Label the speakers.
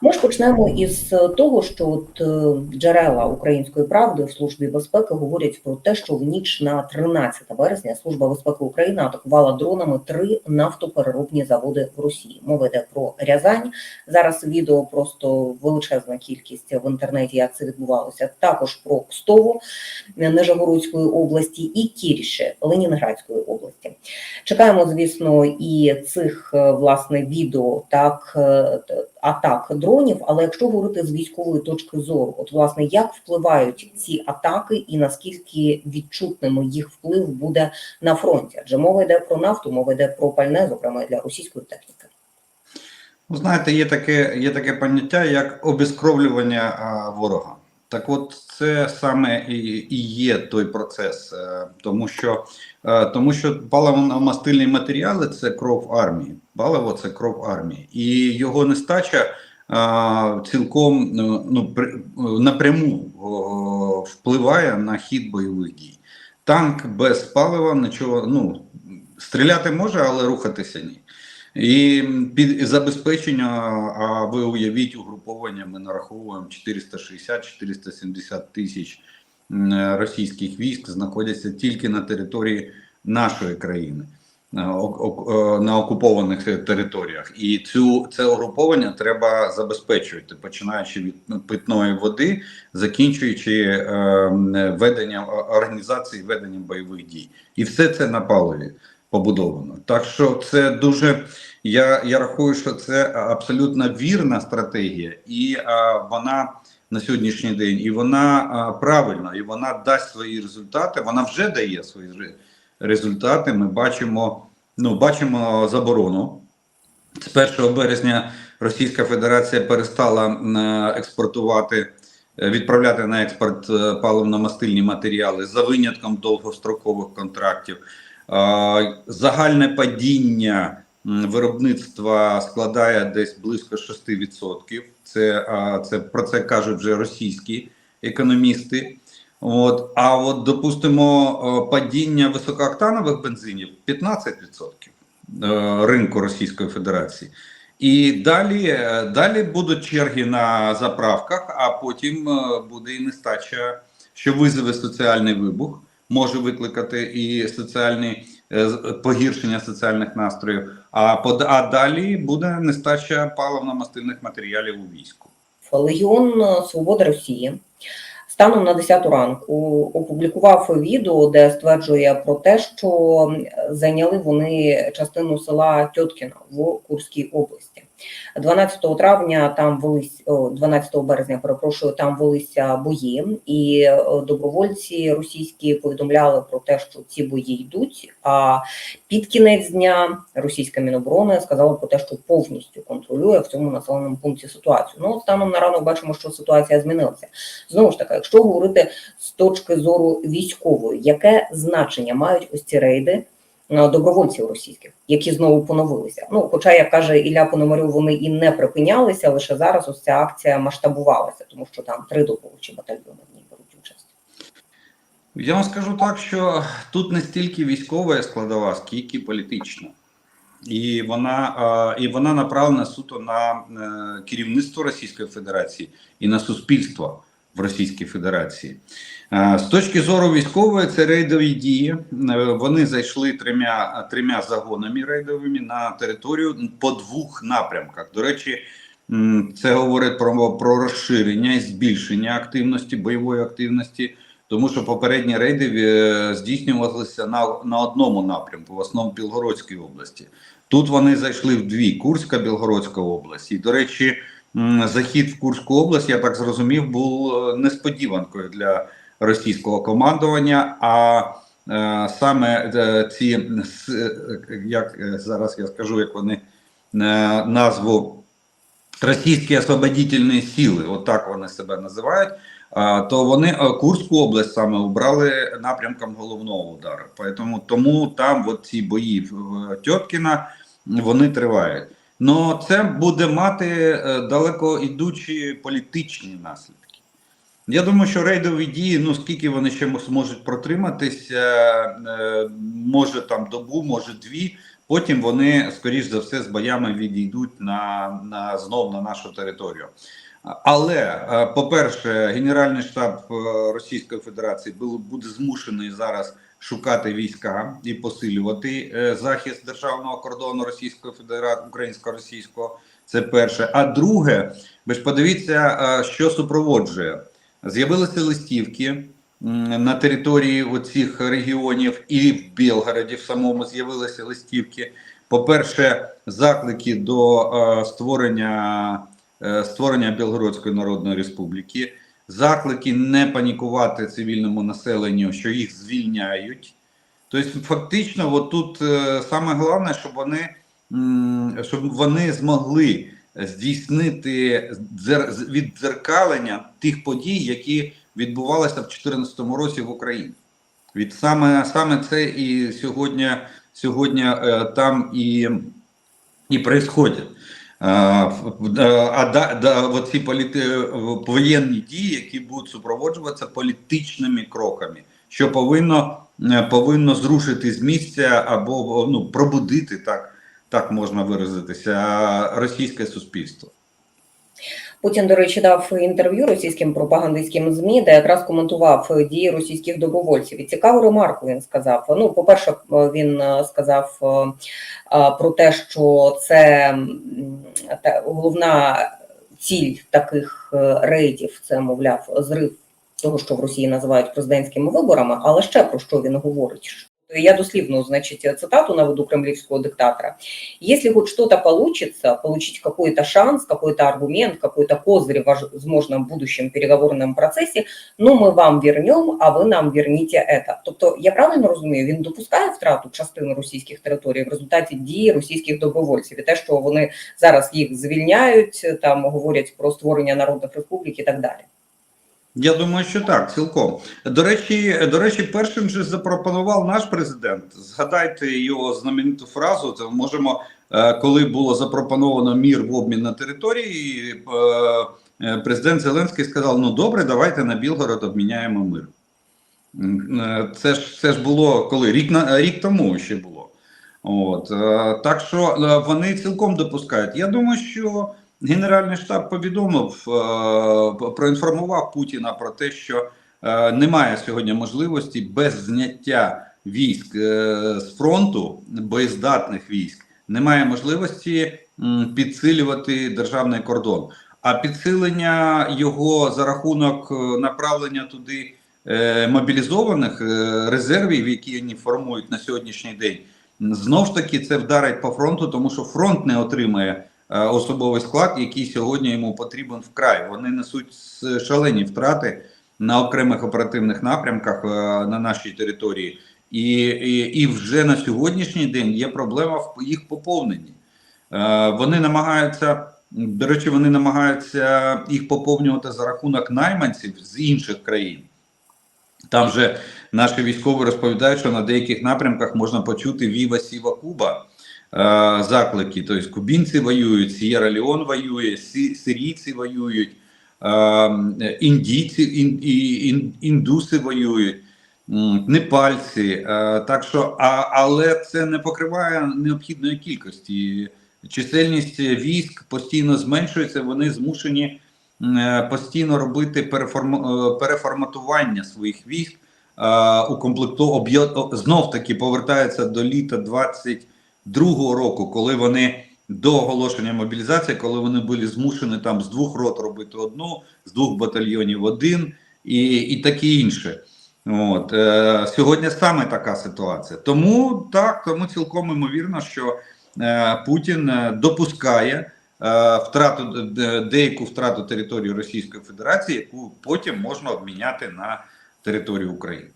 Speaker 1: Ми почнемо із того, що от е, джерела української правди в службі безпеки говорять про те, що в ніч на 13 березня служба безпеки України атакувала дронами три нафтопереробні заводи в Росії. Мова йде про Рязань. Зараз відео просто величезна кількість в інтернеті, як це відбувалося. Також про Кстово Нижегородської області і Кіріше Ленінградської області. Чекаємо, звісно, і цих е, власне відео так е, атак дронів. Але якщо говорити з військової точки зору, от власне як впливають ці атаки, і наскільки відчутним їх вплив буде на фронті? Адже мова йде про нафту, мова йде про пальне, зокрема для російської техніки.
Speaker 2: Ну, знаєте, є таке, є таке поняття, як обіскровлювання а, ворога. Так от це саме і, і є той процес, е, тому що, е, тому що паливно-мастильні матеріали це кров армії. Паливо це кров армії. І його нестача а, цілком ну, напряму впливає на хід бойових дій. Танк без палива нічого, ну, стріляти може, але рухатися ні. І під забезпечення, а ви уявіть, угруповання ми нараховуємо 460-470 тисяч російських військ знаходяться тільки на території нашої країни, е, ок- е, на окупованих територіях. І цю це угруповання треба забезпечувати, починаючи від ну, питної води, закінчуючи е, веденням організації веденням бойових дій. І все це на паливі побудовано. Так що це дуже я, я рахую, що це абсолютно вірна стратегія, і а, вона на сьогоднішній день, і вона а, правильна, і вона дасть свої результати. Вона вже дає свої ре- результати. Ми бачимо, ну бачимо заборону. З 1 березня Російська Федерація перестала е, експортувати, е, відправляти на експорт е, паливно-мастильні матеріали за винятком довгострокових контрактів. Е, Загальне падіння виробництва складає десь близько 6%. Це, це про це кажуть вже російські економісти. От, а от допустимо падіння високооктанових бензинів 15% е, ринку Російської Федерації. І далі, е, далі будуть черги на заправках, а потім е, буде і нестача, що визове соціальний вибух, може викликати і соціальні з- погіршення соціальних настроїв. А под- а далі буде нестача паливно-мастильних матеріалів у війську.
Speaker 1: Легіон Свобода Росії станом на 10 ранку опублікував відео, де стверджує про те, що зайняли вони частину села Тьоткіна в Курській області. 12 травня там велись о, 12 березня, перепрошую, там велися бої, і е, добровольці російські повідомляли про те, що ці бої йдуть. А під кінець дня російська міноборони сказала про те, що повністю контролює в цьому населеному пункті ситуацію. Ну станом на ранок бачимо, що ситуація змінилася. Знову ж таки, якщо говорити з точки зору військової, яке значення мають ось ці рейди добровольців російських, які знову поновилися? Ну, хоча, як каже Ілля Пономарьов, вони і не припинялися, лише зараз ось ця акція масштабувалася, тому що там три добровольчі батальйони в ній беруть участь.
Speaker 2: Я вам скажу так, що тут не стільки військова складова, скільки політична. І вона, е, і вона направлена суто на е, керівництво Російської Федерації і на суспільство в Російській Федерації. Е, З точки зору військової, це рейдові дії. Е, Вони зайшли трьома, трьома загонами рейдовими на територію по двох напрямках. До речі, це говорить про, про розширення і збільшення активності, бойової активності. Тому що попередні рейди е, здійснювалися на, на одному напрямку, в основному Білгородській області. Тут вони зайшли в дві: Курська, Білгородська область. І, до речі, захід в Курську область, я так зрозумів, був е, несподіванкою для російського командування. А е, саме е, ці, як зараз я скажу, як вони назву російські освободительні сили, отак вони себе називають. То вони Курську область саме обрали напрямком головного удару. Поэтому, тому там от ці бої в Тьоткіна вони тривають. Но це буде мати е, далеко ідучі політичні наслідки. Я думаю, що рейдові дії, ну скільки вони ще мо- зможуть протриматися, е, може там добу, може дві. Потім вони, скоріш за все, з боями відійдуть на, на знов на нашу територію. Але, е, по-перше, Генеральний штаб Російської Федерації бу- буде змушений зараз шукати війська і посилювати е, захист державного кордону Російської Федерації, українсько-російського. Це перше. А друге, ви ж подивіться, е, що супроводжує. З'явилися листівки на території оцих регіонів, і в Білгороді в самому з'явилися листівки. По-перше, заклики до е, створення, створення Білгородської Народної Республіки, заклики не панікувати цивільному населенню, що їх звільняють. Тобто, фактично, от тут е, саме головне, щоб вони, щоб вони змогли здійснити віддзеркалення тих подій, які відбувалися в 2014 році в Україні. Від саме, саме це і сьогодні, сьогодні е, там і, і происходить. А, в- е, а да, да, ці політи, е, воєнні дії, які будуть супроводжуватися політичними кроками, що повинно, е, повинно зрушити з місця або ну, пробудити так, так можна виразитися, російське суспільство.
Speaker 1: Путін, до речі, дав інтерв'ю російським пропагандистським змі, де якраз коментував дії російських добровольців. І цікаву ремарку він сказав. Ну, по-перше, він е, сказав е, е, про те, що це головна ціль таких е, рейдів, це мовляв, зрив того, що в Росії називають президентськими виборами. Але ще про що він говорить? Я дослівно, значит, цитату наведу кремлевского диктатора. Если хоть что-то получится, получить какой-то шанс, какой-то аргумент, какой-то козырь в возможном будущем переговорном процесі, ну ми вам вернем, а ви нам верніть это. Тобто, я правильно розумію, він допускає втрату частини російських територій в результаті дії російських добровольців і те, що вони зараз їх звільняють, там говорять про створення народних республік і так далі.
Speaker 2: Я думаю, що так, цілком. До речі, до речі, першим же запропонував наш президент. Згадайте його знамениту фразу. Це можемо, е, коли було запропоновано мір в обмін на території. е, е, Президент Зеленський сказав: Ну добре, давайте на Білгород обміняємо мир. Це ж це ж було коли рік на рік тому ще було. От так що вони цілком допускають. Я думаю, що Генеральний штаб повідомив, е, проінформував Путіна про те, що е, немає сьогодні можливості без зняття військ е, з фронту, боєздатних військ, немає можливості підсилювати державний кордон. А підсилення його за рахунок направлення туди мобілізованих резервів, які вони формують на сьогоднішній день, знов ж таки це вдарить по фронту, тому що фронт не отримає особовий склад, який сьогодні йому потрібен вкрай. Вони несуть шалені втрати на окремих оперативних напрямках е, на нашій території, і, і, і вже на сьогоднішній день є проблема в їх поповненні. Е, Вони намагаються. До речі, вони намагаються їх поповнювати за рахунок найманців з інших країн. Там же наші військові розповідають, що на деяких напрямках можна почути Віва Сіва Куба е, заклики. Тобто кубінці воюють, Сієра Леон воює, сирійці воюють, е, індійці, ін, ін, індуси воюють, непальці. Е, так що, але це не покриває необхідної кількості. Чисельність військ постійно зменшується, вони змушені е, постійно робити переформ- е, переформатування своїх військ. е, Укомплекту знов таки повертаються до літа 22-го року, коли вони до оголошення мобілізації, коли вони були змушені там з двох рот робити одну, з двох батальйонів один і, і таке інше. От е, сьогодні саме така ситуація. Тому так, тому цілком імовірно, що е, Путін е, допускає е, втрату деяку втрату території Російської Федерації, яку потім можна обміняти на територію України.